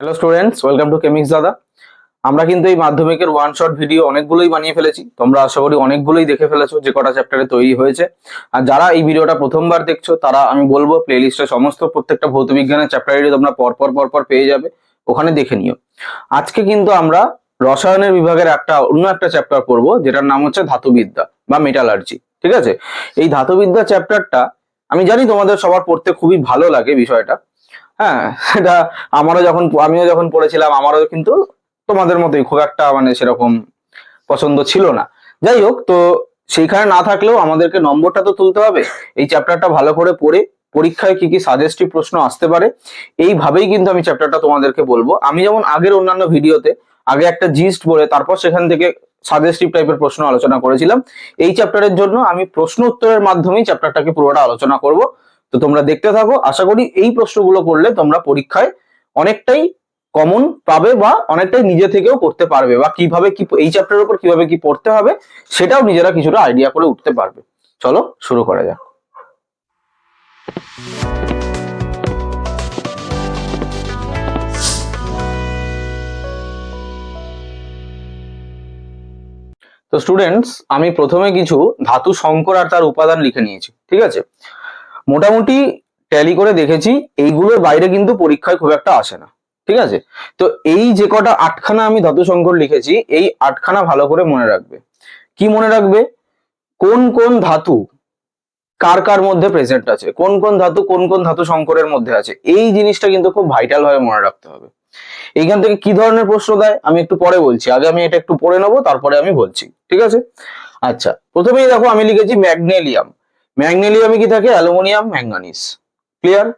Hello students welcome to Chemics দাদা আমরা কিন্তু এই মাধ্যমিকের ওয়ান শট ভিডিও অনেকগুলোই বানিয়ে ফেলেছি। তোমরা আশা করি অনেকগুলোই দেখে ফেলেছো, যে কটা চ্যাপ্টারে তৈরি হয়েছে। আর যারা এই ভিডিওটা প্রথমবার দেখছ, তারা আমি বলব প্লেলিস্টে সমস্ত প্রত্যেকটা ভৌত বিজ্ঞানের চ্যাপ্টারই তোমরা পরপর পরপর পেয়ে যাবে। ওখানে দেখে নিও। আজকে কিন্তু আমরা রসায়নের বিভাগের একটা, অন্য একটা চ্যাপ্টার পড়ব, যেটার নাম হচ্ছে ধাতুবিদ্যা বা মেটালার্জি ঠিক আছে? এই ধাতুবিদ্যা চ্যাপ্টারটা আমি জানি তোমাদের সবার পড়তে খুবই ভালো লাগে বিষয়টা হ্যাঁ সেটা আমারও যখন আমিও যখন পড়েছিলাম, আমারও কিন্তু তোমাদের মতোই খুব একটা মানে সেরকম পছন্দ ছিল না। যাই হোক, তো সেইখানে না থাকলেও আমাদেরকে নম্বরটা তো তুলতে হবে। এই চ্যাপ্টারটা ভালো করে পড়ে, পরীক্ষায় কি কি সাজেস্টিভ প্রশ্ন আসতে পারে, এইভাবেই কিন্তু আমি চ্যাপ্টারটা তোমাদেরকে বলব। আমি যেমন আগের অন্যান্য ভিডিওতে আগে একটা জিস্ট বলে তারপর সেখান থেকে সাজেস্টিভ টাইপের প্রশ্ন আলোচনা করেছিলাম। এই চ্যাপ্টারের জন্য আমি প্রশ্ন উত্তরের মাধ্যমেই চ্যাপ্টারটাকে পুরোটা আলোচনা করব। তো তোমরা দেখতে থাকো, আশা করি এই প্রশ্নগুলো করলে তোমরা পরীক্ষায় অনেকটাই কমন পাবে বা অনেকটাই নিজে থেকেও করতে পারবে বা কীভাবে কি, এই চ্যাপ্টারের উপর কীভাবে কি পড়তে হবে সেটাও নিজেরা কিছুটা আইডিয়া করে উঠতে পারবে। চলো, শুরু করা যাক। তো স্টুডেন্টস আমি প্রথমে কিছু ধাতু সংকর আর তার উপাদান লিখে নিয়েছি, ঠিক আছে? মোটামুটি ট্যালি করে দেখেছি, এইগুলোর বাইরে কিন্তু পরীক্ষায় খুব একটা আসে না, ঠিক আছে? তো এই যে কটা আটখানা আমি ধাতু সংকর লিখেছি, এই আটখানা ভালো করে মনে রাখবে। কি মনে রাখবে? কোন কোন ধাতু কার কার মধ্যে প্রেজেন্ট আছে? কোন কোন ধাতু কোন কোন ধাতু সংকরের মধ্যে আছে? এই জিনিসটা কিন্তু খুব ভাইটাল ভাবে মনে রাখতে হবে। এইখান থেকে কি ধরনের প্রশ্ন দেয়? আমি একটু পরে বলছি। আগে আমি এটা একটু পড়ে নেব, তারপরে আমি বলছি, ঠিক আছে? আচ্ছা প্রথমেই দেখো আমি লিখেছি ম্যাগনেলিয়াম। ম্যাগনেলিয়ামে কি থাকে? অ্যালুমিনিয়াম ম্যাঙ্গানিস ক্লিয়ার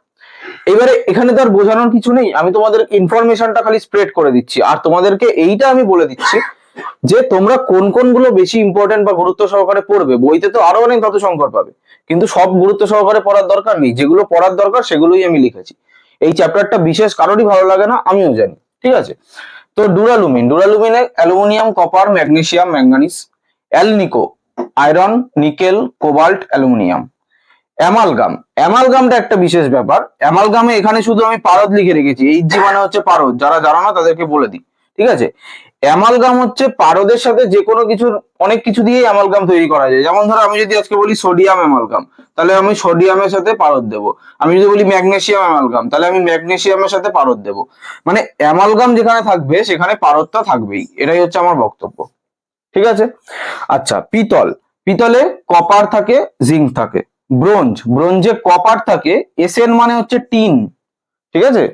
এবারে এখানে তো আর বোঝানোর কিছু নেই। আমি তোমাদের ইনফরমেশনটা খালি স্প্রেড করে দিচ্ছি। আর তোমাদেরকে এইটা আমি বলে দিচ্ছি যে তোমরা কোন কোনগুলো বেশি ইম্পর্টেন্ট বা গুরুত্ব সহকারে পড়বে। বইতে তো আরও অনেক ধাতু সংকট পাবে। কিন্তু সব গুরুত্ব সহকারে পড়ার দরকার নেই। যেগুলো পড়ার দরকার, সেগুলোই আমি লিখেছি। এই চ্যাপ্টারটা বিশেষ কারোরই ভালো লাগে না, আমিও জানি। ঠিক আছে? তো duralumin. ডুরালুমিনে aluminium, copper magnesium manganese alnico. Iron, nickel, cobalt, aluminium. Amalgam. অ্যামালগামটা একটা বিশেষ ব্যাপার। অ্যামালগামে এখানে শুধু আমি পারদ লিখে রেখেছি। এই যে মানে হচ্ছে পারদ, যারা জানো না তাদেরকে বলে দিই। ঠিক আছে? অ্যামালগাম হচ্ছে পারদের সাথে যে কোনো কিছুর, অনেক কিছু দিয়েই অ্যামালগাম তৈরি করা যায়। যেমন ধরো, আমি যদি আজকে বলি সোডিয়াম অ্যামালগাম, তাহলে আমি সোডিয়ামের সাথে পারদ দেব। আমি যদি বলি ম্যাগনেসিয়াম অ্যামালগাম, তাহলে আমি ম্যাগনেসিয়ামের সাথে পারদ দেব। মানে অ্যামালগাম যেখানে থাকবে, সেখানে পারদটা থাকবেই। এটাই হচ্ছে আমার বক্তব্য। ঠিক আছে? আচ্ছা পিতল। পিতলে কপার থাকে জিঙ্ক থাকে। ব্রোঞ্জ ব্রোঞ্জে কপার থাকে এসএন মানে হচ্ছে টিন ঠিক আছে?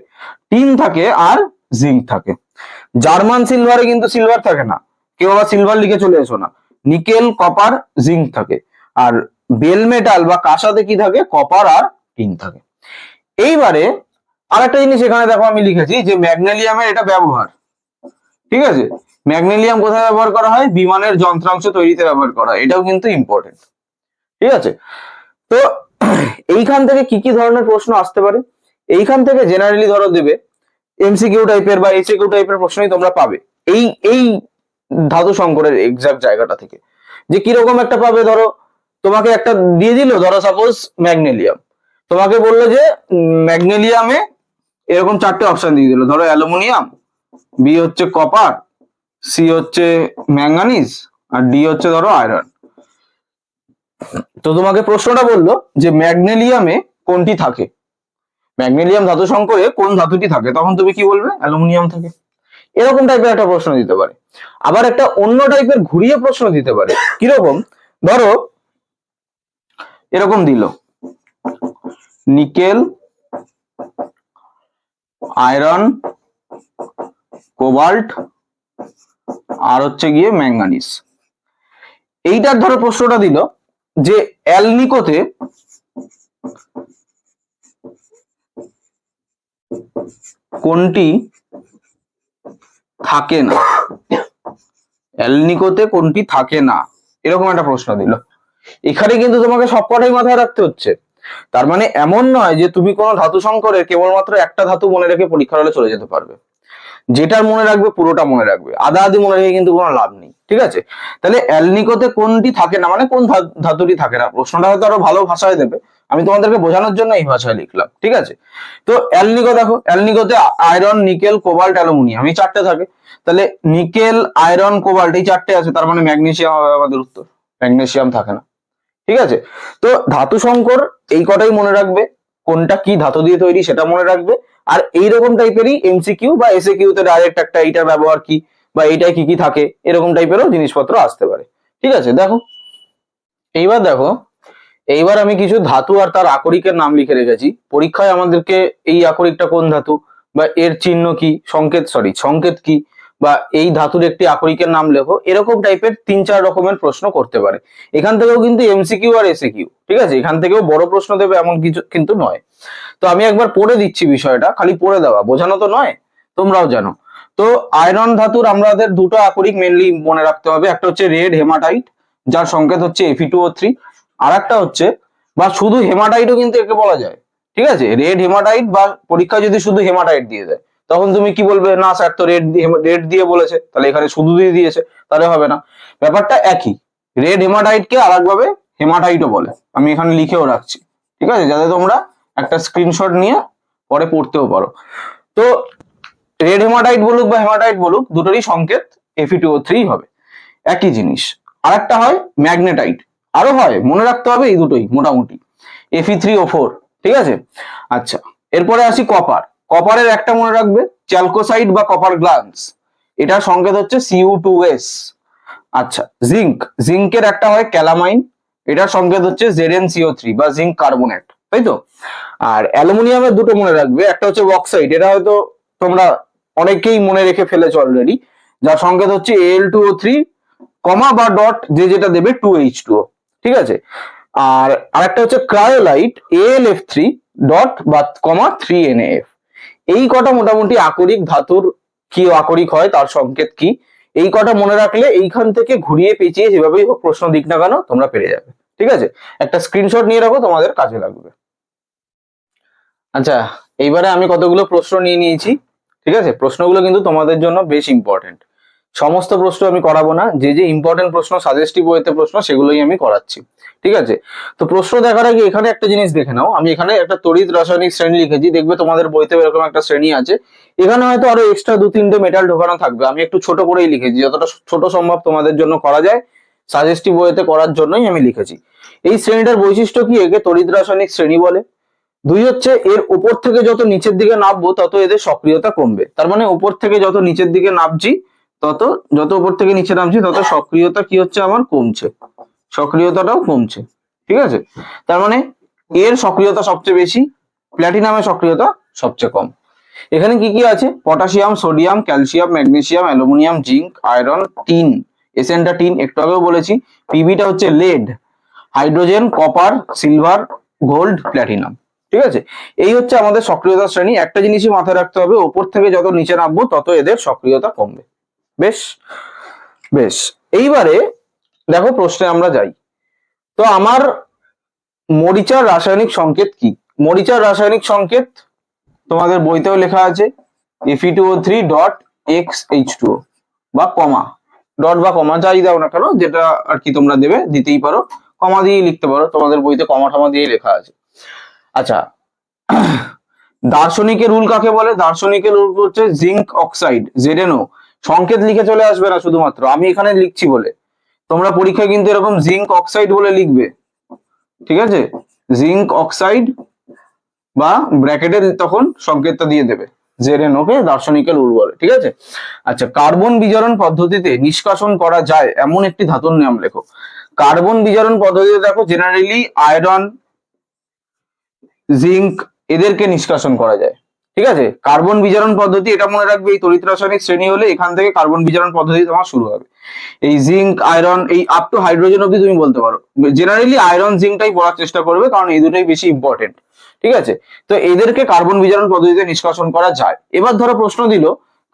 টিন থাকে আর জিঙ্ক থাকে। জার্মান সিলভারে কিন্তু সিলভার থাকে না। কেউ আবার সিলভার লিখে চলে এসো না। নিকেল কপার জিঙ্ক থাকে। আর বেল মেটাল বা কাঁসাতে কি থাকে? কপার আর টিন থাকে। এইবারে আরেকটা জিনিস এখানে দেখো আমি লিখেছি যে ম্যাগনেলিয়ামের এটা ব্যবহার। ঠিক আছে? ম্যাগনেলিয়াম কোথায় ব্যবহার করা হয়? বিমানের যন্ত্রাংশ তৈরিতে ব্যবহার করা হয়। এটাও কিন্তু ইম্পর্টেন্ট ঠিক আছে? তো এইখান থেকে কি কি ধরনের প্রশ্ন আসতে পারে? এইখান থেকে জেনারেলি ধরো দেবে এমসিকিউ টাইপের বা এসিকিউ টাইপের প্রশ্নই তোমরা পাবে। এই এই ধাতু সংকরের এক্সাক্ট জায়গাটা থেকে। যে কীরকম একটা পাবে ধরো, তোমাকে একটা দিয়ে দিল, ধরো সাপোজ ম্যাগনেলিয়াম। তোমাকে বলল যে ম্যাগনেলিয়ামে এরকম চারটে অপশন দিয়ে দিল। ধরো অ্যালুমিনিয়াম বি হচ্ছে কপার সি হচ্ছে ম্যাঙ্গানিজ আর ডি হচ্ছে ধরো আয়রন তো তোমাকে প্রশ্নটা বলল যে ম্যাগনেলিয়ামে কোনটি থাকে? ম্যাগনেলিয়াম ধাতু সংকরে কোন ধাতুটি থাকে? তখন তুমি কি বলবে? অ্যালুমিনিয়াম থাকে। এরকম টাইপের একটা প্রশ্ন দিতে পারে। আবার একটা অন্য টাইপের ঘুরিয়ে প্রশ্ন দিতে পারে। কীরকম? ধরো, এরকম দিল। নিকেল আয়রন কোবাল্ট আর হচ্ছে গিয়ে ম্যাঙ্গানিজ। এইটার ধরো প্রশ্নটা দিল যে অ্যালনিকোতে কোনটি থাকে না? অ্যালনিকোতে কোনটি থাকে না? এরকম একটা প্রশ্ন দিল। এখানে কিন্তু তোমাকে সবকটাই মাথায় রাখতে হচ্ছে। তার মানে এমন নয় যে তুমি কোনো ধাতু সংকরের কেবলমাত্র একটা ধাতু মনে রেখে পরীক্ষার হলে চলে যেতে পারবে। যেটার মনে রাখবে পুরোটা মনে রাখবে। আদা আদি মনে রেখে কিন্তু কোনো লাভ নেই, ঠিক আছে? তাহলে অ্যালনিকোতে কোনটি থাকে না মানে কোন ধাতুটি থাকে না? প্রশ্নটা হয়তো আরও ভালো ভাষায় দেবে। আমি তোমাদেরকে বোঝানোর জন্য এই ভাষায় লিখলাম, ঠিক আছে? তো অ্যালনিকো দেখো, অ্যালনিকোতে আয়রন, নিকেল, কোবাল্ট, অ্যালুমিনিয়াম, এই চারটে থাকে। তাহলে নিকেল, আয়রন, কোবাল্ট এই চারটে আছে, তার মানে ম্যাগনেশিয়াম হবে আমাদের উত্তর। ম্যাগনেশিয়াম থাকে না, ঠিক আছে? তো ধাতু সংকর এই কটাই মনে রাখবে। কোনটা কি ধাতু দিয়ে তৈরি সেটা মনে রাখবে। আর এইরকম টাইপেরই এমসিকিউ বা এসএ কিউতে ডাইরেক্ট একটা এইটার ব্যবহার কি বা এইটায় কি কি থাকে, এরকম টাইপেরও জিনিসপত্র আসতে পারে। ঠিক আছে, দেখো। এইবার দেখো, এইবার আমি কিছু ধাতু আর তার আকরিকের নাম লিখে রেখেছি। পরীক্ষায় আমাদেরকে এই আকরিকটা কোন ধাতু বা এর চিহ্ন কি? সংকেত সরি সংকেত কি? বা এই ধাতুর একটি আকরিকের নাম লেখো, এরকম টাইপের তিন চার রকমের প্রশ্ন করতে পারে। এখান থেকেও কিন্তু এমসিকিউ আর এসে কিউ ঠিক আছে? এখান থেকেও বড় প্রশ্ন দেবে এমন কিছু কিন্তু নয়। তো আমি একবার পড়ে দিচ্ছি বিষয়টা, খালি পড়ে দেওয়া, বোঝানো তো নয়, তোমরাও জানো। তো আয়রন ধাতুর আমাদের দুটো আকরিক মেনলি মনে রাখতে হবে, একটা হচ্ছে রেড হেমাটাইট, যার সংকেত হচ্ছে এফি টু ও থ্রি আর একটা হচ্ছে, বা শুধু হেমাটাইটও কিন্তু একে বলা যায়, ঠিক আছে? রেড হেমাটাইট বা পরীক্ষা যদি শুধু হেমাটাইট দিয়ে দেয় তখন তুমি কি বলবে, না স্যার তো রেড রেড দিয়ে বলেছে, তাহলে এখানে শুধু দিয়ে দিয়েছে, তাহলে হবে না। ব্যাপারটা একই। রেড হেমাটাইটকে আরেকভাবে হেমাটাইটও বলে। আমি এখানে লিখেও রাখছি। ঠিক আছে? যাতে তোমরা একটা স্ক্রিনশট নিয়ে পরে পড়তেও পারো। তো রেড হেমাটাইট বলুক বা হেমাটাইট বলুক, দুটোরই সংকেত এফি টু থ্রি হবে। একই জিনিস। আরেকটা হয় ম্যাগনেটাইট আরও হয়, মনে রাখতে হবে এই দুটোই, মোটামুটি। এফি থ্রি ও ফোর ঠিক আছে? আচ্ছা। এরপরে আসি কপার কপারের একটা মনে রাখবে চ্যালকোসাইড বা কপার গ্লান্স এটার সংকেত হচ্ছে সিউ টু এস আচ্ছা জিঙ্ক জিঙ্কের একটা হয় ক্যালামাইন এটার সংকেত হচ্ছে Z N C O three বা জিঙ্ক কার্বনেট তাই তো? আর অ্যালুমিনিয়ামের দুটো মনে রাখবে, একটা হচ্ছে বক্সাইড এটা হয়তো তোমরা অনেকেই মনে রেখে ফেলেছো অলরেডি যার সংকেত হচ্ছে এল টু ও থ্রি কমা বা ডট, যে যেটা দেবে টু এইচ টু ঠিক আছে? আর আরেকটা হচ্ছে cryolite L F three dot বা কমা থ্রি এন এফ এই কটা মোটামুটি আকরিক ধাতুর কি আকরিক হয়, তার সংকেত কি? এই কটা মনে রাখলে এইখান থেকে ঘুরিয়ে পেঁচিয়ে যেভাবেই হোক প্রশ্ন দিক না কেন, তোমরা পেরে যাবে। ঠিক আছে? একটা স্ক্রিনশট নিয়ে রাখো, তোমাদের কাজে লাগবে। আচ্ছা এইবারে আমি কতগুলো প্রশ্ন নিয়ে নিয়েছি? ঠিক আছে? প্রশ্নগুলো কিন্তু তোমাদের জন্য বেশ ইম্পর্টেন্ট সমস্ত প্রশ্ন আমি করাবো না। যে যে ইম্পর্টেন্ট প্রশ্ন সাজেস্টিভ ওয়েতে প্রশ্ন, সেগুলোই আমি করাচ্ছি। ঠিক আছে? তো প্রশ্ন দেখার আগে এখানে একটা জিনিস দেখে নাও। আমি এখানে একটা তড়িৎ রাসায়নিক শ্রেণি লিখেছি। দেখবে তোমাদের বইতে এরকম একটা শ্রেণি আছে। এখানে হয়তো আরও এক্সট্রা দু তিনটে মেটাল ঢোকানো থাকবে। আমি একটু ছোট করেই লিখেছি। যতটা ছোট সম্ভব তোমাদের জন্য করা যায়। সাজেস্টিভ ওয়েতে করার জন্যই আমি লিখেছি। এই শ্রেণীটার বৈশিষ্ট্য কি? একে তড়িৎ রাসায়নিক শ্রেণি বলে। দুই হচ্ছে, এর উপর থেকে যত নিচের দিকে নামবো, তত এদের সক্রিয়তা কমবে। তার মানে উপর থেকে যত নিচের দিকে নামছি তত যত উপর থেকে নিচে নামছি, তত সক্রিয়তা কি হচ্ছে আমার কমছে। সক্রিয়তাটাও কমছে, ঠিক আছে? তার মানে এর সক্রিয়তা সবচেয়ে বেশি প্ল্যাটিনামের সক্রিয়তা সবচেয়ে কম। এখানে কি কি আছে? Potassium sodium calcium magnesium aluminium zinc iron tin এসেনটা tin একটু আগেও বলেছি। পিবিটা হচ্ছে lead hydrogen copper silver gold platinum ঠিক আছে? এই হচ্ছে আমাদের সক্রিয়তা শ্রেণি। একটা জিনিসই মাথায় রাখতে হবে, ওপর থেকে যত নিচে নামবো, তত এদের সক্রিয়তা কমবে। বেশ বেশ। এইবারে দেখো প্রশ্নে আমরা যাই। তো আমার মরিচার রাসায়নিক সংকেত কি? মরিচার রাসায়নিক সংকেত তোমাদের বইতেও লেখা আছে F E two O three dot X H two বা কমা। ডট বা কমা, যাই দাও না কেন, যেটা আর কি তোমরা দেবে, দিতেই পারো। কমা দিয়ে লিখতে পারো, তোমাদের বইতে কমা টমা দিয়েই লেখা আছে। আচ্ছা দার্শনিকের রুল কাকে বলে? দার্শনিকের রুল হচ্ছে জিঙ্ক অক্সাইড জেডেনও সংকেত লিখে চলে আসবে না শুধুমাত্র, আমি এখানে লিখছি বলে। তোমরা পরীক্ষায় কিন্তু এরকম জিঙ্ক অক্সাইড বলে লিখবে। ঠিক আছে? জিঙ্ক অক্সাইড বা ব্র্যাকেটে তখন সংকেতটা দিয়ে দেবে। জেরেন ওকে দার্শনিকের বলে ঠিক আছে? আচ্ছা কার্বন বিজারণ পদ্ধতিতে নিষ্কাশন করা যায়, এমন একটি ধাতুর নাম লেখো। কার্বন বিজারণ পদ্ধতিতে দেখো জেনারেলি আয়রন জিঙ্ক এদেরকে নিষ্কাশন করা যায়। ঠিক আছে? কার্বন বিজারণ পদ্ধতি, এটা মনে রাখবে, এই তড়িৎ রাসায়নিক শ্রেণি হলে এখান থেকে কার্বন বিজারণ পদ্ধতি তোমার শুরু হবে। এই জিঙ্ক, আয়রন, এই আপ টু হাইড্রোজেন অব্দি তুমি বলতে পারো। জেনারেলি আয়রন, জিঙ্কটাই পড়ার চেষ্টা করবে, কারণ এই দুটোই বেশি ইম্পর্টেন্ট ঠিক আছে? তো এদেরকে কার্বন বিজারণ পদ্ধতিতে নিষ্কাশন করা যায়। এবার ধরো প্রশ্ন দিল,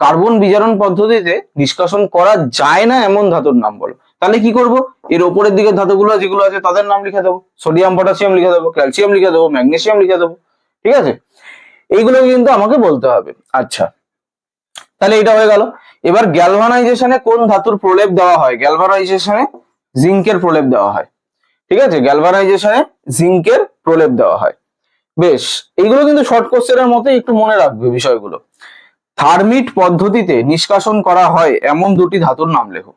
কার্বন বিজারণ পদ্ধতিতে নিষ্কাশন করা যায় না এমন ধাতুর নাম বলো। তাহলে কি করব? এর ওপরের দিকে ধাতুগুলো যেগুলো আছে, তাদের নাম লিখে দেবো। সোডিয়াম, পটাশিয়াম লিখে দেবো, ক্যালসিয়াম লিখে দেবো ম্যাগনেসিয়াম লিখে দেবো, ঠিক আছে? এইগুলো কিন্তু আমাকে বলতে হবে। আচ্ছা তাহলে এটা হয়ে গেল। এবার গ্যালভানাইজেশনে কোন ধাতুর প্রলেপ দেওয়া হয়? গ্যালভানাইজেশনে জিঙ্কের প্রলেপ দেওয়া হয়। ঠিক আছে? গ্যালভানাইজেশনে জিঙ্কের প্রলেপ দেওয়া হয়। বেশ, এইগুলো কিন্তু শর্ট কোশ্চেনের মতো একটু মনে রাখবে বিষয়গুলো। থার্মিট পদ্ধতিতে নিষ্কাশন করা হয় এমন দুটি ধাতুর নাম লেখো।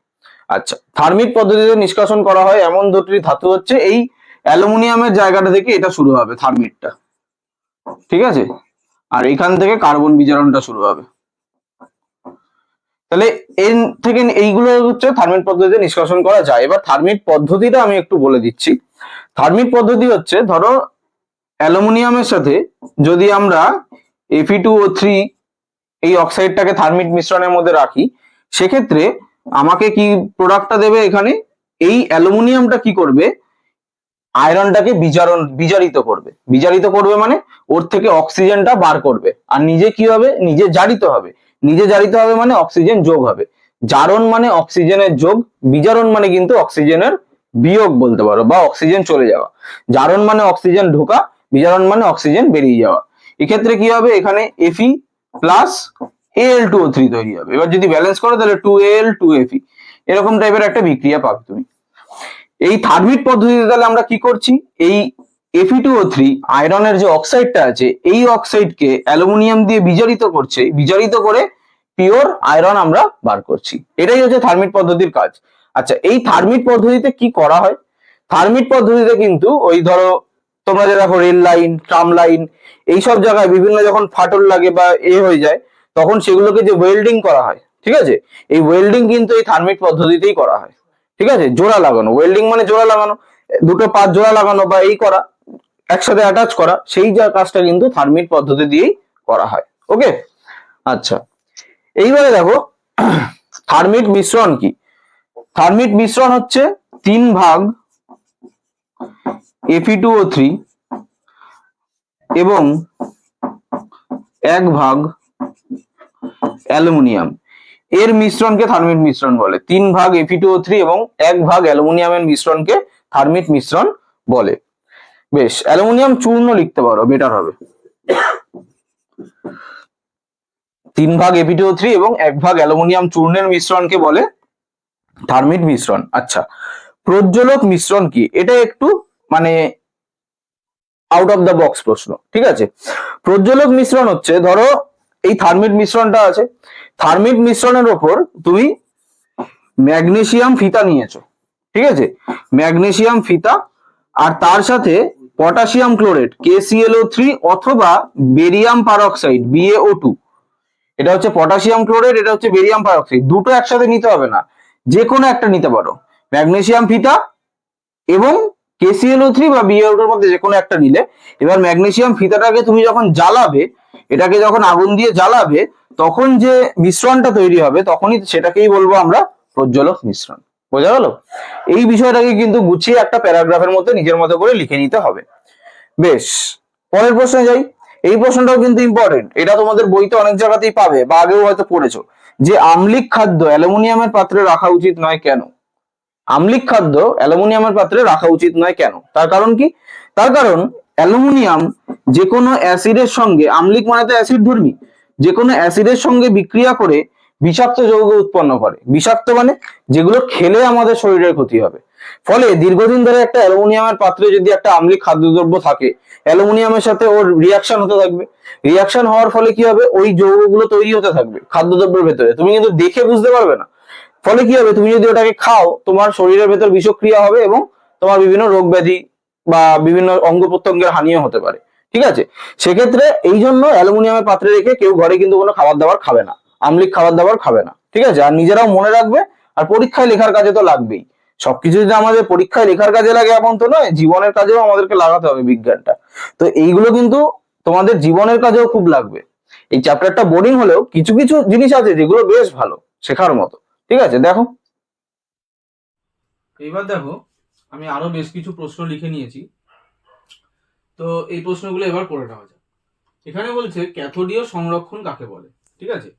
আচ্ছা থার্মিট পদ্ধতিতে নিষ্কাশন করা হয় এমন দুটি ধাতু হচ্ছে এই অ্যালুমিনিয়ামের জায়গাটা থেকে এটা শুরু হবে থার্মিটটা ঠিক আছে? আর এখান থেকে কার্বন বিজারণটা শুরু হবে। তাহলে এর থেকে এইগুলো হচ্ছে থার্মিট পদ্ধতিতে নিষ্কাশন করা যায়। এবার থার্মিট পদ্ধতিটা আমি একটু বলে দিচ্ছি। থার্মিট পদ্ধতি হচ্ছে, ধরো, অ্যালুমিনিয়ামের সাথে যদি আমরা এফি টু ও থ্রি এই অক্সাইডটাকে থার্মিট মিশ্রণের মধ্যে রাখি, সেক্ষেত্রে আমাকে কি প্রোডাক্টটা দেবে এখানে? এই অ্যালুমিনিয়ামটা কি করবে? আয়রনটাকে বিজারণ, বিজারিত করবে। বিজারিত করবে মানে ওর থেকে অক্সিজেনটা বার করবে। আর নিজে কি হবে? নিজে জারিত হবে। নিজে জারিত হবে মানে অক্সিজেন যোগ হবে। জারণ মানে অক্সিজেনের যোগ, বিজারণ মানে কিন্তু অক্সিজেনের বিয়োগ বলতে পারো বা অক্সিজেন চলে যাওয়া। জারণ মানে অক্সিজেন ঢোকা, বিজারণ মানে অক্সিজেন বেরিয়ে যাওয়া। এক্ষেত্রে কি হবে? এখানে F E plus L two O three তৈরি হবে। এবার যদি ব্যালেন্স করো তাহলে টু এল টু এফি এরকম টাইপের একটা বিক্রিয়া পাবে তুমি। এই থার্মিট পদ্ধতিতে তাহলে আমরা কি করছি? এই এফি টু ও থ্রি আয়রনের যে অক্সাইডটা আছে, এই অক্সাইডকে অ্যালুমিনিয়াম দিয়ে বিজারিত করছে। বিজারিত করে পিওর আয়রন আমরা বার করছি। এটাই হচ্ছে থার্মিট পদ্ধতির কাজ। আচ্ছা এই থার্মিট পদ্ধতিতে কি করা হয়? থার্মিট পদ্ধতিতে কিন্তু ওই ধরো, তোমরা যে দেখো রেল লাইন ট্রাম লাইন এইসব জায়গায় বিভিন্ন যখন ফাটল লাগে বা এ হয়ে যায়, তখন সেগুলোকে যে ওয়েল্ডিং করা হয়, ঠিক আছে? এই ওয়েল্ডিং কিন্তু এই থার্মিট পদ্ধতিতেই করা হয়। ঠিক আছে? জোড়া লাগানো। ওয়েল্ডিং মানে জোড়া লাগানো। দুটো পাত জোড়া লাগানো বা এই করা, একসাথে অ্যাটাচ করা, সেই যা কাজটা কিন্তু থার্মিট পদ্ধতি দিয়েই করা হয়। ওকে আচ্ছা। এইবারে দেখো থার্মিট মিশ্রণ কি? থার্মিট মিশ্রণ হচ্ছে তিন ভাগ এফি টু ও থ্রি এবং এক ভাগ অ্যালুমিনিয়াম। এর মিশ্রণকে থার্মিট মিশ্রণ বলে। তিন ভাগ এফি টু থ্রি এবং এক ভাগ অ্যালুমিনিয়ামের মিশ্রণকে থার্মিট মিশ্রণ বলে। বেশ, অ্যালুমিনিয়াম চূর্ণ লিখতে পারো বেটার হবে। তিন ভাগ এফি টু থ্রি এবং এক ভাগ অ্যালুমিনিয়াম চূর্ণের মিশ্রণকে বলে থার্মিট মিশ্রণ। আচ্ছা প্রজ্বলক মিশ্রণ কি? এটা একটু মানে আউট অফ দ্য বক্স প্রশ্ন, ঠিক আছে? প্রজ্বলক মিশ্রণ হচ্ছে, ধরো এই থার্মিট মিশ্রণটা আছে থার্মিট মিশ্রণের ওপর তুমি ম্যাগনেসিয়াম ফিতা নিয়েছো, ঠিক আছে? ম্যাগনেসিয়াম ফিতা আর তার সাথে potassium chlorate K C L O three অথবা barium peroxide B A O two এটা হচ্ছে পটাশিয়াম ক্লোরেট এটা হচ্ছে বেরিয়াম পারঅক্সাইড দুটো একসাথে নিতে হবে না, যে কোনো একটা নিতে পারো। ম্যাগনেসিয়াম ফিতা এবং কেসিএলও থ্রি বা বিএওটার মধ্যে যে কোনো একটা নিলে, এবার ম্যাগনেসিয়াম ফিতাটাকে তুমি যখন জ্বালাবে, এটাকে যখন আগুন দিয়ে জ্বালাবে তখন যে মিশ্রণটা তৈরি হবে, তখনই সেটাকেই বলব আমরা প্রজ্বলক মিশ্রণ। বোঝা গেল? এই বিষয়টাকে কিন্তু গুছিয়ে একটা প্যারাগ্রাফের মধ্যে নিজের মতো করে লিখে নিতে হবে। বেশ, পরের প্রশ্নে যাই। এই প্রশ্নটাও কিন্তু ইম্পর্টেন্ট এটা তোমাদের বইতে অনেক জায়গাতেই পাবে, বা আগেও হয়তো পড়েছো। যে আম্লিক খাদ্য অ্যালুমিনিয়ামের পাত্রে রাখা উচিত নয় কেন? আম্লিক খাদ্য অ্যালুমিনিয়ামের পাত্রে রাখা উচিত নয় কেন? তার কারণ কি? তার কারণ অ্যালুমিনিয়াম যে কোনো অ্যাসিডের সঙ্গে, আম্লিক মানে তো অ্যাসিড ধর্মী। যে কোনো অ্যাসিডের সঙ্গে বিক্রিয়া করে বিষাক্ত যৌগ উৎপন্ন করে। বিষাক্ত মানে যেগুলো খেলে আমাদের শরীরের ক্ষতি হবে। ফলে দীর্ঘদিন ধরে একটা অ্যালুমিনিয়ামের পাত্রে যদি একটা আম্লিক খাদ্যদ্রব্য থাকে, অ্যালুমিনিয়ামের সাথে ওর রিয়াকশন হতে থাকবে। রিয়াকশন হওয়ার ফলে কি হবে? ওই যৌগগুলো তৈরি হতে থাকবে খাদ্যদ্রব্যের ভেতরে। তুমি কিন্তু দেখে বুঝতে পারবে না। ফলে কি হবে? তুমি যদি ওটাকে খাও, তোমার শরীরের ভেতর বিষক্রিয়া হবে এবং তোমার বিভিন্ন রোগ ব্যাধি বা বিভিন্ন অঙ্গ প্রত্যঙ্গের হানিও হতে পারে। ঠিক আছে? সেক্ষেত্রে এই জন্য অ্যালুমিনিয়ামের পাত্রে রেখে কেউ ঘরে কিন্তু কোনো খাবার দাবার খাবে না। আমলিক খাবার দাবার খাবে না। ঠিক আছে? আর নিজেরাও মনে রাখবে, আর পরীক্ষায় লেখার কাজে তো লাগবেই। সবকিছু যদি আমাদের পরীক্ষায় লেখার কাজে লাগে এমন তো নয়, জীবনের কাজেও আমাদেরকে লাগাতে হবে বিজ্ঞানটা। তো এইগুলো কিন্তু তোমাদের জীবনের কাজেও খুব লাগবে। এই চ্যাপ্টারটা বোরিং হলেও কিছু কিছু জিনিস আছে যেগুলো বেশ ভালো, শেখার মতো। ঠিক আছে? দেখো। এইবার দেখো, আমি আরও বেশ কিছু প্রশ্ন লিখে নিয়েছি। তো এই প্রশ্নগুলো এবার করে নেওয়া যাক। এখানে বলছে, ক্যাথোডীয় সংরক্ষণ কাকে বলে? ঠিক আছে?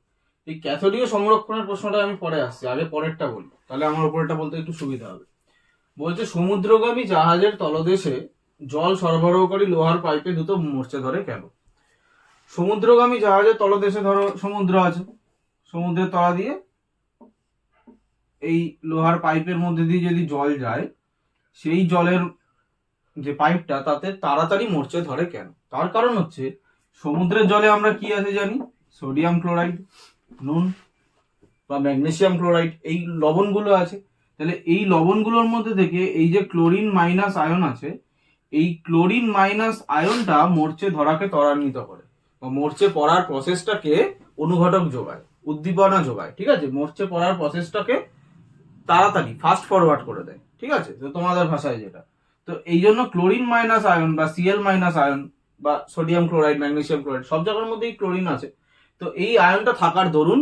এই ক্যাথোডীয় সংরক্ষণের প্রশ্নটা আমি পরে আসছি, আগে পরেরটা বলি তাহলে আমার উপরেরটা বলতে একটু সুবিধা হবে। বলছে, সমুদ্রগামী জাহাজের তলদেশে জল সরবরাহকারী লোহার পাইপে দুটো মরচে ধরে কেন? সমুদ্রগামী জাহাজের তলদেশে ধরো, সমুদ্র আছে। সমুদ্রের তলা দিয়ে এই লোহার পাইপের মধ্যে দিয়ে যদি জল যায়, সেই জলের যে পাইপটা, তাতে তাড়াতাড়ি মরচে ধরে কেন? তার কারণ হচ্ছে, সমুদ্রের জলে আমরা কি আছে জানি? সোডিয়াম ক্লোরাইড, নুন বা ম্যাগনেসিয়াম ক্লোরাইড, এই লবণগুলো আছে। তাহলে এই লবণগুলোর মধ্যে থেকে এই যে ক্লোরিন মাইনাস আয়ন আছে, এই ক্লোরিন মাইনাস আয়নটা মরচে ধরাকে ত্বরান্বিত করে বা মরচে পড়ার প্রসেসটাকে অনুঘটক যোগায়, উদ্দীপনা যোগায়, ঠিক আছে? মরচে পড়ার প্রসেসটাকে তাড়াতাড়ি ফাস্ট ফরওয়ার্ড করে দেয়, ঠিক আছে? তো তোমাদের ভাষায় যেটা। তো এই জন্য ক্লোরিন মাইনাস আয়ন বা সিএল মাইনাস আয়ন বা সোডিয়াম ক্লোরাইড ম্যাগনেশিয়াম ক্লোরাইড সব জায়গার মধ্যেই ক্লোরিন আছে। তো এই আয়নটা থাকার দরুন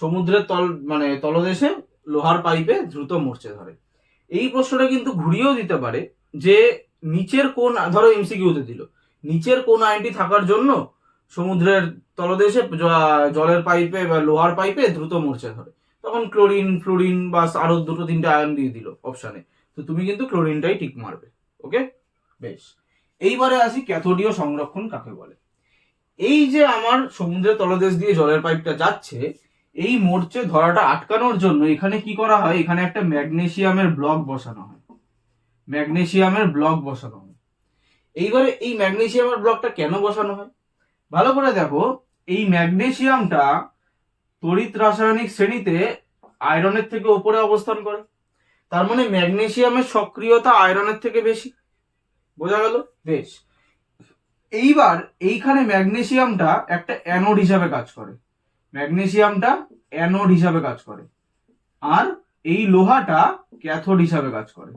সমুদ্রের তল মানে তলদেশে লোহার পাইপে দ্রুত মরচে ধরে। এই প্রশ্নটা কিন্তু ঘুরিয়েও দিতে পারে যে নিচের কোন ধরো এমসিকিউতে দিল, নিচের কোন আয়নটি থাকার জন্য সমুদ্রের তলদেশে জলের পাইপে বা লোহার পাইপে দ্রুত মরচে ধরে। তখন ক্লোরিন ফ্লোরিন বা আরও দুটো তিনটে আয়ন দিয়ে দিল অপশানে তো তুমি কিন্তু ক্লোরিনটাই টিক মারবে ওকে বেশ। এইবারে আসি ক্যাথোডীয় সংরক্ষণ কাকে বলে? এই যে আমার সমুদ্রের তলদেশ দিয়ে জলের পাইপটা যাচ্ছে, এই মোর্চে ধরাটা আটকানোর জন্য এখানে কি করা হয়? এখানে একটা ম্যাগনেসিয়ামের ব্লক বসানো হয়। ম্যাগনেসিয়ামের ব্লক বসানো হয়। এইবারে এই ম্যাগনেসিয়ামের ব্লকটা কেন বসানো হয়? ভালো করে দেখো, এই ম্যাগনেসিয়ামটা তড়িৎ রাসায়নিক শ্রেণীতে আয়রনের থেকে ওপরে অবস্থান করে। তার মানে ম্যাগনেসিয়ামের সক্রিয়তা আয়রনের থেকে বেশি। বোঝা গেল? বেশ। এইবার এইখানে ম্যাগনেসিয়ামটা একটা অ্যানোড হিসাবে কাজ করে। ম্যাগনেসিয়ামটা অ্যানোড হিসাবে কাজ করে। আর এই লোহাটা ক্যাথোড হিসাবে কাজ করে।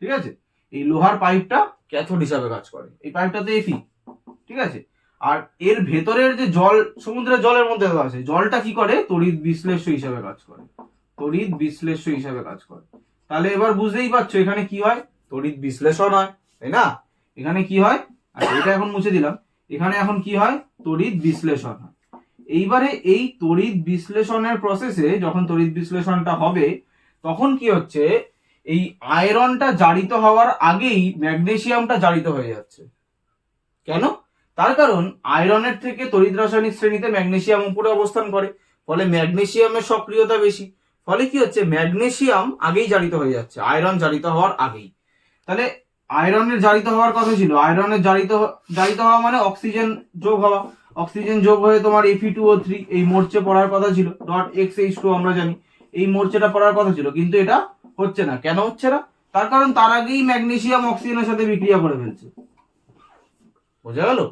ঠিক আছে? এই লোহার পাইপটা ক্যাথোড হিসাবে কাজ করে। এই পাইপটাতে এফি ঠিক আছে? আর এর ভেতরের যে জল, সমুদ্রের জলের মধ্যে আছে, জলটা কি করে? তড়িৎ বিশ্লেষ্য হিসাবে কাজ করে। তড়িৎ বিশ্লেষ্য হিসাবে কাজ করে। তাহলে এবার বুঝতেই পারছ এখানে কি হয়? তড়িৎ বিশ্লেষণ হয়, তাই না? এখানে কি হয়? আচ্ছা এটা এখন মুছে দিলাম। এখানে এখন কি হয়? তড়িৎ বিশ্লেষণ হয়। এইবারে এই তড়িৎ বিশ্লেষণের প্রসেসে যখন তড়িৎ বিশ্লেষণটা হবে, তখন কি হচ্ছে? এই আয়রনটা জারিত হওয়ার আগেই ম্যাগনেসিয়ামটা জারিত হয়ে যাচ্ছে। কেন? তার কারণ আয়রনের থেকে তড়িৎ রাসায়নিক শ্রেণীতে ম্যাগনেসিয়াম উপরে অবস্থান করে, ফলে ম্যাগনেসিয়ামের সক্রিয়তা বেশি। ফলে কি হচ্ছে? ম্যাগনেসিয়াম আগেই জারিত হয়ে যাচ্ছে। আয়রন জারিত হওয়ার আগেই। তাহলে আয়রনের জারিত হওয়ার কথা ছিল। আয়রনের জারিত জারিত হওয়া মানে অক্সিজেন যোগ হওয়া। অক্সিজেন যোগ হয়ে তোমার এফি টু ও থ্রি এই মোর্চে পড়ার কথা ছিল। ডট এক্স এইচ টু আমরা জানি। এই মোর্চেটা পড়ার কথা ছিল। কিন্তু এটা হচ্ছে না। কেন হচ্ছে না? তার কারণ তার আগেই ম্যাগনেসিয়াম অক্সিজেনের সাথে বিক্রিয়া করে ফেলছে। বোঝা গেল?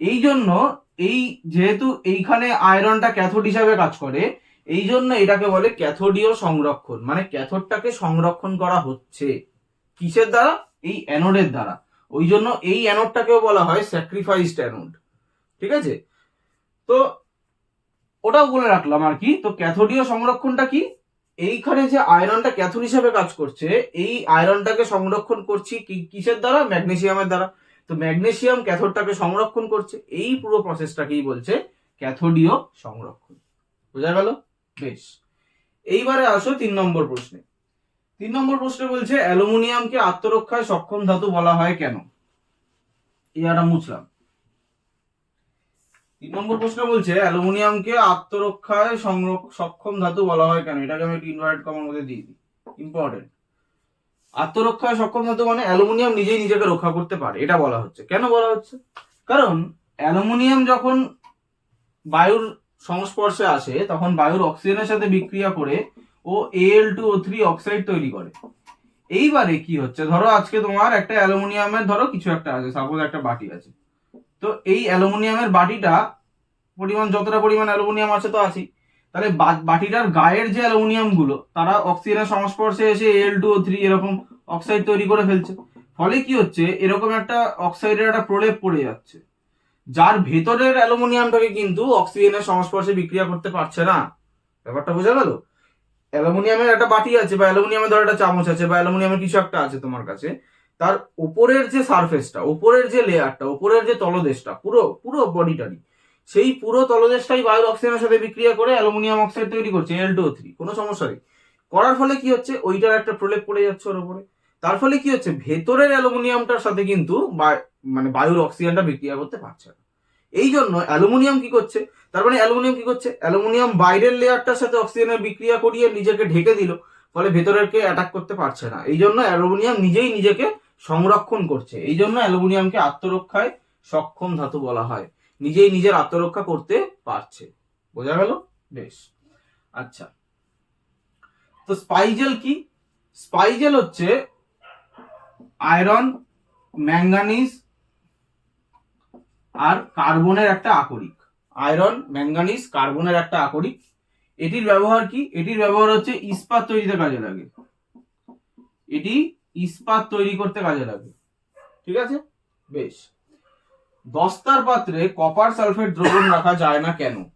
এই জন্য এই যেহেতু এইখানে আয়রনটা ক্যাথোড হিসাবে কাজ করে এই জন্য এটাকে বলে ক্যাথোডীয় সংরক্ষণ। মানে ক্যাথোডটাকে সংরক্ষণ করা হচ্ছে। কিসের দ্বারা? এই অ্যানোডের দ্বারা। ওই জন্য এই অ্যানোডটাকেও বলা হয় স্যাক্রিফাইসড অ্যানোড। ঠিক আছে? তো ওটাও বলে রাখলাম আর কি। তো ক্যাথোডীয় সংরক্ষণটা কি? এইখানে যে আয়রনটা ক্যাথোড হিসাবে কাজ করছে, এই আয়রনটাকে সংরক্ষণ করছি কিসের দ্বারা? ম্যাগনেসিয়ামের দ্বারা। তো ম্যাগনেসিয়াম ক্যাথোডটাকে সংরক্ষণ করছে। এই পুরো প্রসেসটাকেই বলছে ক্যাথোডীয় সংরক্ষণ। বোঝা গেল? বেশ। এইবারে আসো তিন নম্বর প্রশ্নে। তিন নম্বর প্রশ্নে বলছে, অ্যালুমিনিয়ামকে আত্মরক্ষায় সক্ষম ধাতু বলা হয় কেন? ইয়াটা মুছলাম। তিন নম্বর প্রশ্ন বলছে, অ্যালুমিনিয়ামকে আত্মরক্ষায় সক্ষম ধাতু বলা হয় কেন? এটাকে আমি একটু ইনভার্ট কমার মধ্যে দিয়ে দিই। ইম্পর্টেন্ট আত্মরক্ষায় সক্ষম ধাতু মানে অ্যালুমিনিয়াম নিজেই নিজেকে রক্ষা করতে পারে। এটা বলা হচ্ছে। কেন বলা হচ্ছে? কারণ অ্যালুমিনিয়াম যখন বায়ুর সংস্পর্শে আসে, তখন বায়ুর অক্সিজেনের সাথে বিক্রিয়া করে O L two O three oxide তৈরি করে। এইবারে কি হচ্ছে? ধরো আজকে তোমার একটা অ্যালুমিনিয়ামের, ধরো কিছু একটা আছে সাপোজ একটা বাটি আছে। তো এই অ্যালুমিনিয়ামের বাটিটা, পরিমাণ, যতটা পরিমাণ অ্যালুমিনিয়াম আছে তো আছেই। তাহলে বাটিটার গায়ের যে অ্যালুমিনিয়ামগুলো তারা অক্সিজেনের সংস্পর্শে এসে এল টু ও থ্রি এরকম অক্সাইড তৈরি করে ফেলছে। ফলে কি হচ্ছে? এরকম একটা অক্সাইডের একটা প্রলেপ পড়ে যাচ্ছে। যার ভেতরের অ্যালুমিনিয়ামটাকে কিন্তু অক্সিজেনের সংস্পর্শে বিক্রিয়া করতে পারছে না। ব্যাপারটা বোঝা গেল? অ্যালুমিনিয়ামের একটা বাটি আছে, বা অ্যালুমিনিয়ামের ধর একটা চামচ আছে, বা অ্যালুমিনিয়ামের কিছু একটা আছে তোমার কাছে। তার উপরের যে সারফেসটা, উপরের যে লেয়ারটা, উপরের যে তলদেশটা, পুরো পুরো বডিটারই, সেই পুরো তলদেশটাই বায়ুর অক্সিজেনের সাথে বিক্রিয়া করে অ্যালুমিনিয়াম অক্সাইড তৈরি করছে এল টু থ্রি কোনো সমস্যা নেই। করার ফলে কি হচ্ছে? ওইটার একটা প্রলেপ পড়ে যাচ্ছে ওর উপরে। তার ফলে কি হচ্ছে? ভেতরের অ্যালুমিনিয়ামটার সাথে কিন্তু মানে বায়ুর অক্সিজেনটা বিক্রিয়া করতে পারছে না। এই জন্য অ্যালুমিনিয়াম কি করছে? তার মানে অ্যালুমিনিয়াম কি করছে? অ্যালুমিনিয়াম বাইরের লেয়ারটার সাথে অক্সিজেনের বিক্রিয়া করিয়ে নিজেকে ঢেকে দিল, ফলে ভেতরেরকে অ্যাটাক করতে পারছে না। এই জন্য অ্যালুমিনিয়াম নিজেই নিজেকে সংরক্ষণ করছে। এই জন্য অ্যালুমিনিয়ামকে আত্মরক্ষায় সক্ষম ধাতু বলা হয়। নিজেই নিজের আত্মরক্ষা করতে পারছে। বোঝা গেল? বেশ। আচ্ছা। তো স্পাইজেল কি? স্পাইজেল হচ্ছে আয়রন, ম্যাঙ্গানিজ আর কার্বনের একটা আকরিক। আয়রন, ম্যাঙ্গানিজ, কার্বনের একটা আকরিক। এটির ব্যবহার কি? এটির ব্যবহার হচ্ছে ইস্পাত তৈরিতে কাজে লাগে। এটি ইস্পাত তৈরি করতে কাজে লাগে। ঠিক আছে? বেশ। দস্তার পাত্রে কপার সালফেট দ্রবণ রাখা যায় না কেন?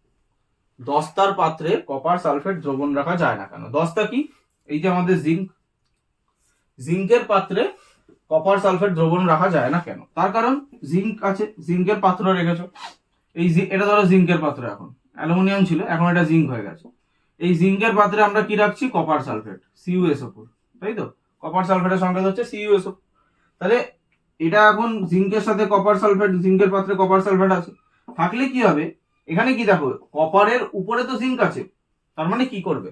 দস্তার পাত্রে কপার সালফেট দ্রবণ রাখা যায় না কেন? দস্তা কি? এই যে আমাদের জিঙ্ক। জিঙ্কের পাত্রে কপার সালফেট দ্রবণ রাখা যায় না কেন? তার কারণ জিঙ্ক আছে জিঙ্কের পাত্র রেখেছো। এই এটা ধরো জিঙ্কের পাত্র এখন। অ্যালুমিনিয়াম ছিল, এখন এটা জিঙ্ক হয়ে গেছে। এই জিঙ্কের পাত্রে আমরা কি রাখছি? কপার সালফেট সিইউএসও ফোর তাই তো? কপার সালফেটের সংকেত হচ্ছে সিইউএসও তাহলে এটা এখন জিঙ্কের সাথে কপার সালফেট জিঙ্কের পাত্রে কপার সালফেট আছে। থাকলে কি হবে? এখানে কি দেখো কপারের উপরে তো জিঙ্ক আছে। তার মানে কি করবে?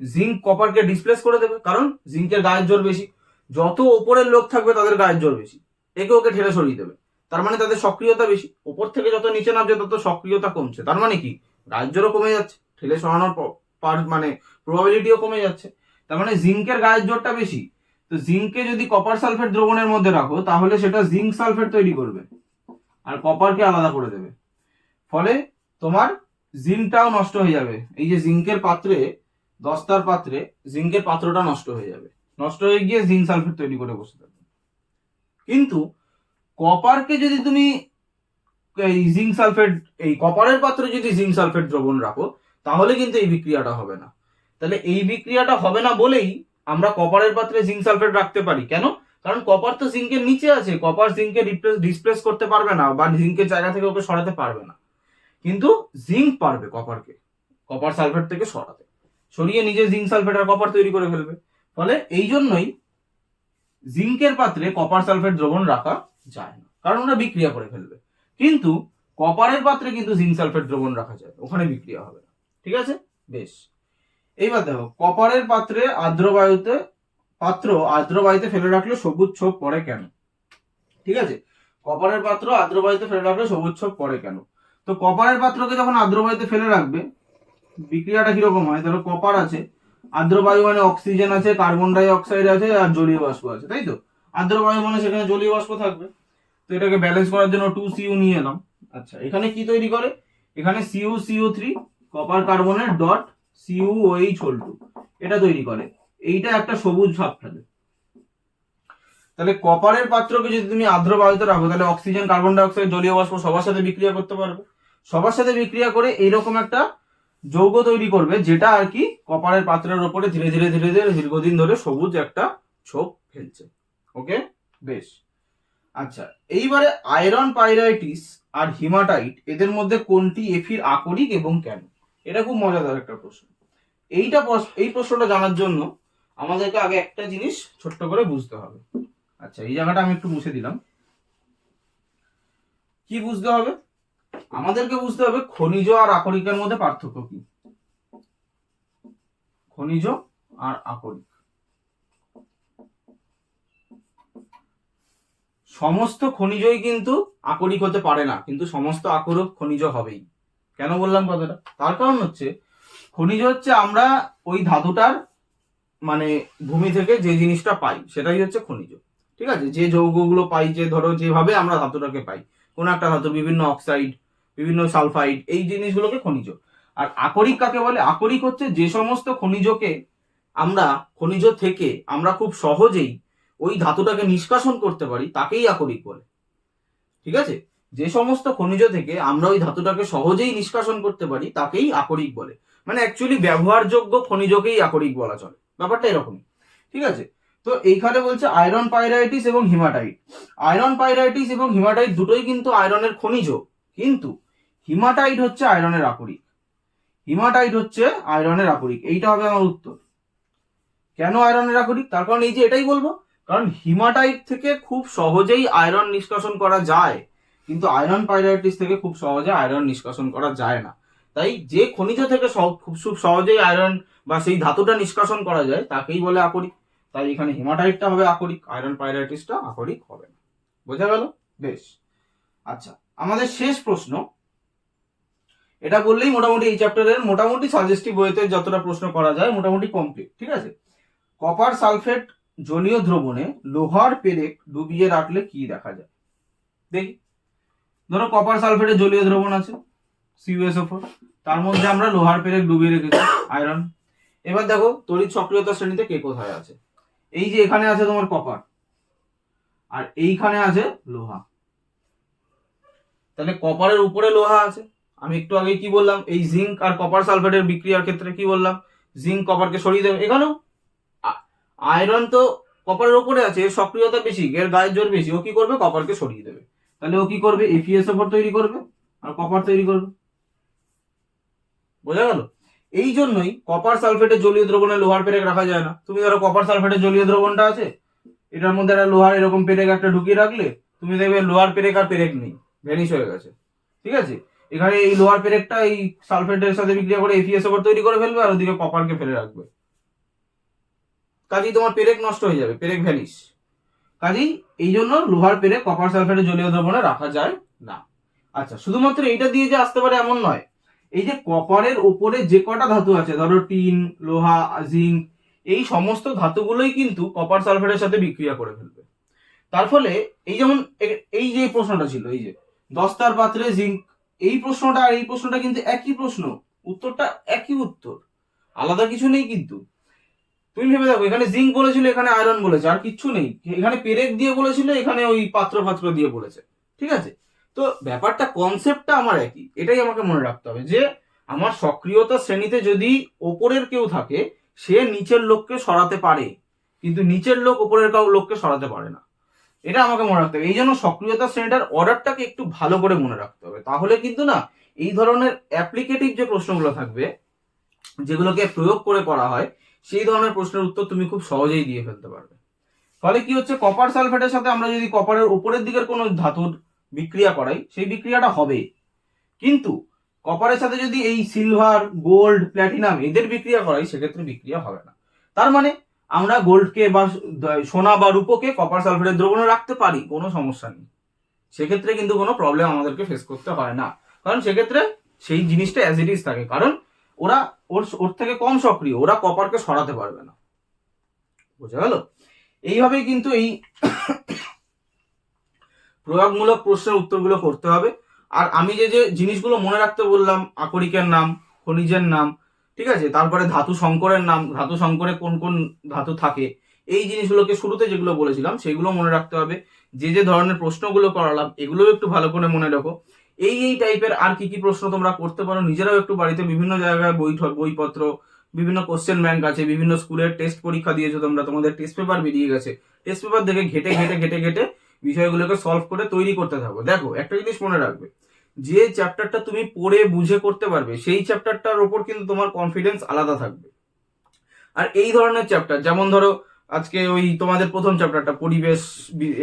জিঙ্ক কপারকে ডিসপ্লেস করে দেবে, কারণ জিঙ্কের গায়ের জোর বেশি। যত ওপরের লোক থাকবে তাদের গায়ের জোর বেশি। একে ওকে ঠেলে সরিয়ে দেবে। তার মানে তাদের সক্রিয়তা বেশি। ওপর থেকে যত নিচে নামছে তত সক্রিয়তা কমছে। তার মানে কি? গায়ের জোরও কমে যাচ্ছে। ঠেলে সরানোর পার- মানে প্রবাবিলিটিও কমে যাচ্ছে। তার মানে জিঙ্কের গায়ের জোরটা বেশি। তো জিঙ্ককে যদি কপার সালফেট দ্রবণের মধ্যে রাখো, তাহলে সেটা জিঙ্ক সালফেট তৈরি করবে। আর কপারকে আলাদা করে দেবে। ফলে তোমার জিঙ্কটাও নষ্ট হয়ে যাবে। এই যে জিঙ্কের পাত্রে, দস্তার পাত্রে, জিঙ্কের পাত্রটা নষ্ট হয়ে যাবে। নষ্ট হয়ে গিয়ে জিঙ্ক সালফেট তৈরি করে বসে থাকবে। কিন্তু কপারকে যদি তুমি এই জিঙ্ক সালফেট এই কপারের পাত্রে যদি জিঙ্ক সালফেট দ্রবণ রাখো, তাহলে কিন্তু এই বিক্রিয়াটা হবে না। তাহলে এই বিক্রিয়াটা হবে না বলেই আমরা কপারের পাত্রে জিঙ্ক সালফেট রাখতে পারি। কেন? কারণ কপার তো জিঙ্কের নিচে আছে। কপার জিঙ্কে রিপ্লেস ডিসপ্লেস করতে পারবে না বা জিঙ্কের জায়গা থেকে ওকে সরাতে পারবে না। কিন্তু জিঙ্ক পারবে কপারকে কপার সালফেট থেকে সরাতে। সরিয়ে নিজে জিঙ্ক সালফেট আর কপার তৈরি করে ফেলবে। ফলে এই জন্যই জিঙ্কের পাত্রে কপার সালফেট দ্রবণ রাখা যায় না। কারণ ওটা বিক্রিয়া করে ফেলবে। কিন্তু কপারের পাত্রে কিন্তু জিঙ্ক সালফেট দ্রবণ রাখা যায় ওখানে বিক্রিয়া হবে না। ঠিক আছে? বেশ। এইবার দেখো কপারের পাত্রে আর্দ্র বায়ুতে পাত্র আর্দ্র বায়ুতে ফেলে রাখলে সবুজ ছোপ পড়ে কেন? ঠিক আছে? কপারের পাত্র আর্দ্র বায়ুতে ফেলে রাখলে সবুজ ছোপ পড়ে কেন? তো কপারের পাত্রকে যখন আর্দ্র বায়ুতে ফেলে রাখবে, বিক্রিয়াটা কীরকম হয়? ধরো কপার আছে আর্দ্র বায়ু মানে অক্সিজেন আছে, কার্বন ডাই অক্সাইড আছে আর জলীয় বাষ্প আছে, তাই তো? আর্দ্র বায়ু মানে সেখানে জলীয় বাষ্প থাকবে। তো এটাকে ব্যালেন্স করার জন্য টু সিউ নিয়ে এলাম। আচ্ছা এখানে কি তৈরি করে? এখানে C U C O three copper কার্বনের dot C U O H whole two এটা তৈরি করে। এইটা একটা সবুজ ভাব ফেলে তাহলে কপারের পাত্রকে যদি তুমি আর্দ্র বায়ুতে রাখো, তাহলে অক্সিজেন কার্বন ডাই অক্সাইড জলীয় বাষ্প সবার সাথে বিক্রিয়া করতে পারবে। সবার সাথে বিক্রিয়া করে এইরকম একটা যৌগ তৈরি করবে, যেটা আর কি কপারের পাত্রের ওপরে ধীরে ধীরে ধীরে ধীরে দীর্ঘদিন ধরে সবুজ একটা ছোপ ফেলছে। ওকে বেশ। আচ্ছা এইবারে আয়রন পাইরাইটিস আর হিমাটাইট, এদের মধ্যে কোনটি এফির আকরিক এবং কেন? এটা খুব মজাদার একটা প্রশ্ন। এইটা এই প্রশ্নটা জানার জন্য আমাদেরকে আগে একটা জিনিস ছোট্ট করে বুঝতে হবে। আচ্ছা এই জায়গাটা আমি একটু মুছে দিলাম। কি বুঝতে হবে? আমাদেরকে বুঝতে হবে খনিজ আর আকরিকের মধ্যে পার্থক্য কি? খনিজ আর আকরিক। সমস্ত খনিজই কিন্তু আকরিক হতে পারে না, কিন্তু সমস্ত আকরক খনিজ হবেই। কেন বললাম কথাটা? তার কারণ হচ্ছে, খনিজ হচ্ছে আমরা ওই ধাতুটার মানে ভূমি থেকে যে জিনিসটা পাই, সেটাই হচ্ছে খনিজ। ঠিক আছে? যে যৌগগুলো পাই, যে ধরো যেভাবে আমরা ধাতুটাকে পাই, কোনো একটা ধাতুর বিভিন্ন অক্সাইড বিভিন্ন সালফাইড, এই জিনিসগুলোকে খনিজ। আর আকরিক কাকে বলে? আকরিক হচ্ছে যে সমস্ত খনিজকে আমরা, খনিজ থেকে আমরা খুব সহজেই ওই ধাতুটাকে নিষ্কাশন করতে পারি, তাকেই আকরিক বলে। ঠিক আছে? যে সমস্ত খনিজ থেকে আমরা ওই ধাতুটাকে সহজেই নিষ্কাশন করতে পারি, তাকেই আকরিক বলে। মানে অ্যাকচুয়ালি ব্যবহারযোগ্য খনিজকেই আকরিক বলা চলে। ব্যাপারটা এরকমই। ঠিক আছে? তো এইখানে বলছে আয়রন পাইরাইটিস এবং হিমাটাইট আয়রন পাইরাইটিস এবং হিমাটাইট দুটোই কিন্তু আয়রনের খনিজ। কিন্তু হিমাটাইট হচ্ছে আয়রনের আকরিক। হিমাটাইট হচ্ছে আয়রনের আকরিক। এইটা হবে আমার উত্তর। কেন আয়রনের আকরিক? তার কারণ এই যে এটাই বলব, কারণ হিমাটাইট থেকে খুব সহজেই আয়রন নিষ্কাশন করা যায়, কিন্তু আয়রন পাইরাইটিস থেকে খুব সহজে আয়রন নিষ্কাশন করা যায় না। তাই যে খনিজ থেকে খুব খুব সহজেই আয়রন বা সেই ধাতুটা নিষ্কাশন করা যায়, তাকেই বলে আকরিক। তাই এখানে হিমাটাইটটা হবে আকরিক, আয়রন পাইরাইটিসটা আকরিক হবে না। বোঝা গেল? বেশ। আচ্ছা আমাদের শেষ প্রশ্ন এটা বললেই মোটামুটি এই চ্যাপ্টারের মোটামুটি সাজেস্টিভ ওয়েতে যতটা প্রশ্ন করা যায় মোটামুটি কমপ্লিট ঠিক আছে? কপার সালফেট জলীয় দ্রবণে লোহার পেরেক ডুবিয়ে রাখলে কি দেখা যায়? দেখি। ধরো কপার সালফেটের জলীয় দ্রবণ আছে সিউএসও ফোর তার মধ্যে আমরা লোহার পেরেক ডুবিয়ে রেখেছি আয়রন এবার দেখো তড়িৎ সক্রিয়তা শ্রেণীতে কে কোথায় আছে? এই যে এখানে আছে তোমার কপার আর এইখানে আছে লোহা। তাহলে কপারের উপরে লোহা আছে আমি একটু আগে কি বললাম? এই জিঙ্ক আর কপার সালফেটের বিক্রিয়ার ক্ষেত্রে কি বললাম? জিঙ্ক কপারকে সরিয়ে দেবে। এখানেও আয়রন তো কপারের উপরে আছে, এর সক্রিয়তা বেশি, এর গায়ের জোর বেশি। ও কি করবে? কপারকে সরিয়ে দেবে। তাহলে ও কি করবে? এফিএস ওপর তৈরি করবে আর কপার তৈরি করবে। বোঝা গেল? এই জন্যই কপার সালফেটের জলীয় দ্রবণে লোহার পেরেক রাখা যায় না। তুমি ধরো কপার সালফেটের জলীয় দ্রবণটা আছে, এটার মধ্যে একটা লোহার এরকম পেরেক একটা ঢুকিয়ে রাখলে, তুমি দেখবে লোহার পেরেক আর পেরেক নেই ভ্যানিশ হয়ে গেছে। ঠিক আছে? এখানে এই লোহার পেরেকটা এই সালফেটের সাথে বিক্রিয়া করে এফিএস ওপর তৈরি করে ফেলবে আর ওদিকে কপারকে ফেলে রাখবে। কাজেই তোমার পেরেক নষ্ট হয়ে যাবে পেরেক ভ্যানিশ কাজেই এই জন্য লোহার পেরেক কপার সালফেটের জলীয় দ্রবণে রাখা যায় না। আচ্ছা শুধুমাত্র এইটা দিয়ে যে আসতে পারে এমন নয়, এই যে কপারের ওপরে যে কটা ধাতু আছে, ধরো টিন লোহা জিঙ্ক এই সমস্ত ধাতুগুলোই কিন্তু কপার সালফেটের সাথে বিক্রিয়া করে ফেলবে। তার ফলে এই যেমন এই যে প্রশ্নটা ছিল, এই যে দস্তার পাত্রে জিঙ্ক এই প্রশ্নটা আর এই প্রশ্নটা কিন্তু একই প্রশ্ন। উত্তরটা একই উত্তর। আলাদা কিছু নেই কিন্তু। তুমি ভেবে দেখো, এখানে জিঙ্ক বলেছিল, এখানে আয়রন বলেছে, আর কিচ্ছু নেই। এখানে পেরেক দিয়ে বলেছিল, এখানে ওই পাত্র পাত্র দিয়ে বলেছে। ঠিক আছে? তো ব্যাপারটা কনসেপ্টটা আমার একই। এটাই আমাকে মনে রাখতে হবে যে, আমার সক্রিয়তা শ্রেণীতে যদি ওপরের কেউ থাকে, সে নিচের লোককে সরাতে পারে। কিন্তু নিচের লোক ওপরের কাউ, লোককে সরাতে পারে না। এটা আমাকে মনে রাখতে হবে। এই জন্য সক্রিয়তা শ্রেণীটার অর্ডারটাকে একটু ভালো করে মনে রাখতে হবে। তাহলে কিন্তু না, এই ধরনের অ্যাপ্লিকেটিভ যে প্রশ্নগুলো থাকবে, যেগুলোকে প্রয়োগ করে করা হয়, সেই ধরনের প্রশ্নের উত্তর তুমি খুব সহজেই দিয়ে ফেলতে পারবে। ফলে কি হচ্ছে কপার সালফেটের সাথে আমরা যদি কপারের উপরের দিকের কোনো ধাতুর বিক্রিয়া করাই, সেই বিক্রিয়াটা হবে। কিন্তু কপারের সাথে যদি এই সিলভার গোল্ড প্ল্যাটিনাম এদের বিক্রিয়া করাই, সেক্ষেত্রে বিক্রিয়া হবে না। তার মানে আমরা গোল্ডকে বা সোনা বা রূপোকে কপার সালফেটের দ্রবণে রাখতে পারি, কোনো সমস্যা নেই। সেক্ষেত্রে কিন্তু কোনো প্রবলেম আমাদেরকে ফেস করতে হয় না। কারণ সেক্ষেত্রে সেই জিনিসটা অ্যাজ ইট ইজ থাকে। কারণ ওরা, ওর ওর থেকে কম সক্রিয়, ওরা কপারকে সরাতে পারবে না। বোঝা গেল? এইভাবেই কিন্তু এই প্রয়োগমূলক প্রশ্নের উত্তরগুলো করতে হবে। আর আমি যে যে জিনিসগুলো মনে রাখতে বললাম, আকরিকের নাম, খনিজের নাম ঠিক আছে? তারপরে ধাতু শঙ্করের নাম, ধাতু শঙ্করে কোন কোন ধাতু থাকে? এই জিনিসগুলোকে শুরুতে যেগুলো বলেছিলাম, সেগুলো মনে রাখতে হবে। যে যে ধরনের প্রশ্নগুলো করালাম, এগুলোও একটু ভালো করে মনে রাখো। এই এই টাইপের আর কি কি প্রশ্ন তোমরা করতে পারো? নিজেরাও একটু বাড়িতে বিভিন্ন জায়গায় বই বইপত্র, বিভিন্ন কোশ্চেন ব্যাংক আছে, বিভিন্ন স্কুলের টেস্ট পরীক্ষা দিয়েছ তোমরা, তোমাদের টেস্ট পেপার বেরিয়ে গেছে। টেস্ট পেপার দেখে ঘেটে ঘেটে ঘেটে ঘেটে বিষয়গুলোকে সলভ করে তৈরি করতে থাকো। দেখো, একটা জিনিস মনে রাখবে। যে চ্যাপ্টারটা তুমি পড়ে বুঝে করতে পারবে, সেই চ্যাপ্টারটার ওপর কিন্তু তোমার কনফিডেন্স আলাদা থাকবে। আর এই ধরনের চ্যাপ্টার যেমন ধরো আজকে ওই তোমাদের প্রথম চ্যাপ্টারটা পরিবেশ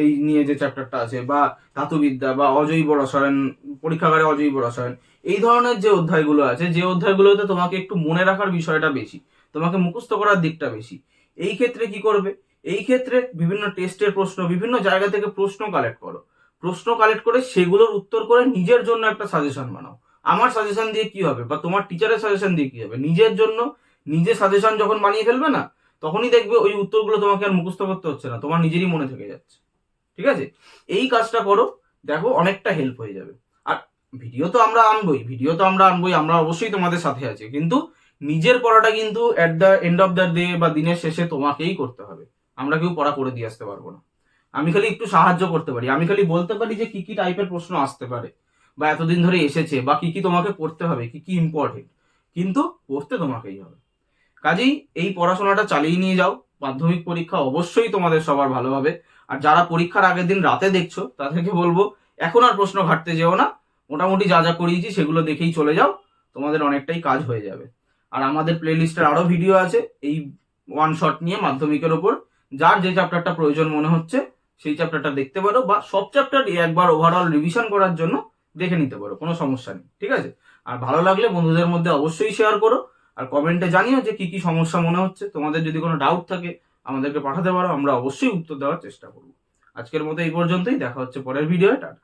এই নিয়ে যে চ্যাপ্টারটা আছে, বা ধাতুবিদ্যা, বা অজৈব রসায়ন, পরীক্ষাগারে অজৈব রসায়ন, এই ধরনের যে অধ্যায়গুলো আছে, যে অধ্যায়গুলোতে তোমাকে একটু মনে রাখার বিষয়টা বেশি, তোমাকে মুখস্থ করার দিকটা বেশি। এই ক্ষেত্রে কি করবে? এই ক্ষেত্রে বিভিন্ন টেস্টের প্রশ্ন, বিভিন্ন জায়গা থেকে প্রশ্ন কালেক্ট করো। প্রশ্ন কালেক্ট করে সেগুলোর উত্তর করে নিজের জন্য একটা সাজেশন বানাও। আমার সাজেশন দিয়ে কি হবে? বা তোমার টিচারের সাজেশন দিয়ে কি হবে? নিজের জন্য নিজে সাজেশন যখন বানিয়ে ফেলবে না, তখনই দেখবে ওই উত্তরগুলো তোমাকে আর মুখস্থ করতে হচ্ছে না, তোমার নিজেরই মনে থেকে যাচ্ছে। ঠিক আছে? এই কাজটা করো, দেখো অনেকটা হেল্প হয়ে যাবে। আর ভিডিও তো আমরা আনবই ভিডিও তো আমরা আনবই, আমরা অবশ্যই তোমাদের সাথে আছি। কিন্তু নিজের পড়াটা কিন্তু at the end of the day বা দিনের শেষে তোমাকেই করতে হবে। আমরা কেউ পড়া করে দিয়ে আসতে পারব না। আমি খালি একটু সাহায্য করতে পারি। আমি খালি বলতে পারি যে কি কি টাইপের প্রশ্ন আসতে পারে, বা এতদিন ধরে এসেছে, বা কি কি তোমাকে পড়তে হবে, কি কি ইম্পর্টেন্ট কিন্তু পড়তে তোমাকেই হবে। কাজেই এই পড়াশোনাটা চালিয়ে নিয়ে যাও। মাধ্যমিক পরীক্ষা অবশ্যই তোমাদের সবার ভালো হবে। আর যারা পরীক্ষার আগের দিন রাতে দেখছ, তাদেরকে বলব, এখন আর প্রশ্ন ঘাটতে যেও না। মোটামুটি যা যা করিয়েছি, সেগুলো দেখেই চলে যাও। তোমাদের অনেকটাই কাজ হয়ে যাবে। আর আমাদের প্লেলিস্টের আরও ভিডিও আছে, এই ওয়ান শট নিয়ে মাধ্যমিকের ওপর। যার যে চ্যাপ্টারটা প্রয়োজন মনে হচ্ছে সেই চ্যাপ্টারটা দেখতে পারো বা সব চ্যাপ্টারই একবার ওভারঅল রিভিশন করার জন্য দেখে নিতে পারো, কোনো সমস্যা নেই, ঠিক আছে? আর ভালো লাগলে বন্ধুদের মধ্যে অবশ্যই শেয়ার করো, আর কমেন্টে জানিও যে কি কি সমস্যা মনে হচ্ছে। তোমাদের যদি কোনো ডাউট থাকে, আমাদেরকে পাঠাতে পারো, আমরা অবশ্যই উত্তর দেওয়ার চেষ্টা করব। আজকের মতো এই পর্যন্তই, দেখা হচ্ছে পরের ভিডিওয়ে টাটা।